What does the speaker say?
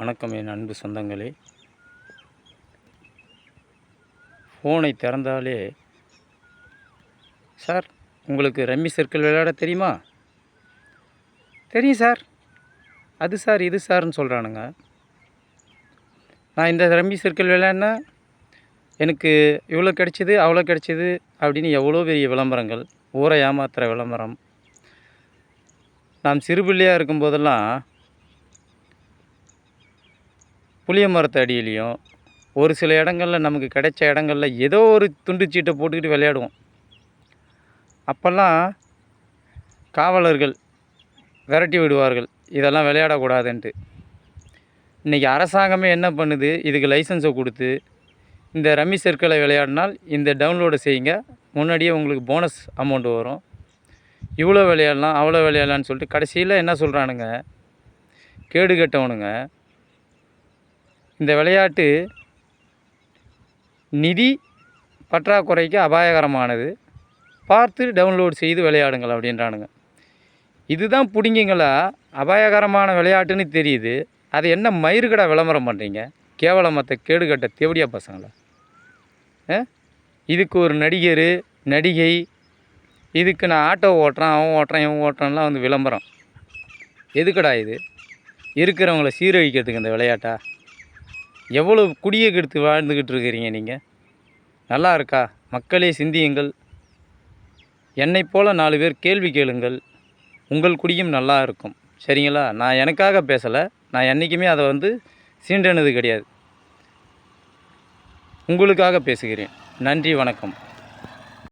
வணக்கம் என் அன்பு சொந்தங்களே. ஃபோனை திறந்தாலே சார் உங்களுக்கு ரம்மி சர்க்கிள் விளையாட தெரியுமா? தெரியும் சார். அது சார் இது சார்னு சொல்கிறானுங்க நான் இந்த ரம்மி சர்க்கிள் விளையாடினா எனக்கு இவ்வளோ கிடைச்சிது அவ்வளோ கிடைச்சிது அப்படின்னு எவ்வளோ பெரிய விளம்பரங்கள் ஊரை ஏமாத்துகிற விளம்பரம். நாம் சிறுபிள்ளையாக இருக்கும்போதெல்லாம் புளிய மரத்து அடியிலையும் ஒரு சில இடங்களில் நமக்கு கிடைச்ச இடங்களில் ஏதோ ஒரு துண்டு சீட்டை போட்டுக்கிட்டு விளையாடுவோம். அப்போல்லாம் காவலர்கள் விரட்டி விடுவார்கள் இதெல்லாம் விளையாடக்கூடாதுன்ட்டு. இன்றைக்கி அரசாங்கமே என்ன பண்ணுது? இதுக்கு லைசன்ஸை கொடுத்து இந்த ரம்மி சர்க்கிளை விளையாடினால் இந்த டவுன்லோடு செய்யுங்க. முன்னாடியே உங்களுக்கு போனஸ் அமௌண்ட்டு வரும். இவ்வளோ விளையாடலாம் அவ்வளோ விளையாடலான்னு சொல்லிட்டு கடைசியில் என்ன சொல்கிறானுங்க கேடு கெட்டவனுங்க. இந்த விளையாட்டு நிதி பற்றாக்குறைக்கு அபாயகரமானது. பார்த்து டவுன்லோட் செய்து விளையாடுங்கள் அப்படின்றானுங்க. இதுதான் பிடிங்கிங்களா? அபாயகரமான விளையாட்டுன்னு தெரியுது. அது என்ன மயிர்கடை விளம்பரம் பண்ணுறீங்க கேவலம் மற்ற கேடுகட்ட தேவடியா பசங்களா? ஆ? இதுக்கு ஒரு நடிகர் நடிகை இதுக்கு நான் ஆட்டோ ஓட்டுறேன் அவன் ஓட்டுறான் இவன் ஓட்டுறேன்லாம் வந்து விளம்பரம். எதுக்கடா இது? இருக்கிறவங்கள சீரழிக்கிறதுக்கு இந்த விளையாட்டா? எவ்வளோ குடியை கெடுத்து வாழ்ந்துக்கிட்டு இருக்கிறீங்க நீங்கள் நல்லா இருக்கா? மக்களே சிந்தியுங்கள். என்னை போல் நாலு பேர் கேள்வி கேளுங்கள். உங்கள் குடியும் நல்லா இருக்கும். சரிங்களா? நான் எனக்காக பேசலை. நான் என்றைக்குமே அதை வந்து சீண்டனது கிடையாது. உங்களுக்காக பேசுகிறேன். நன்றி வணக்கம்.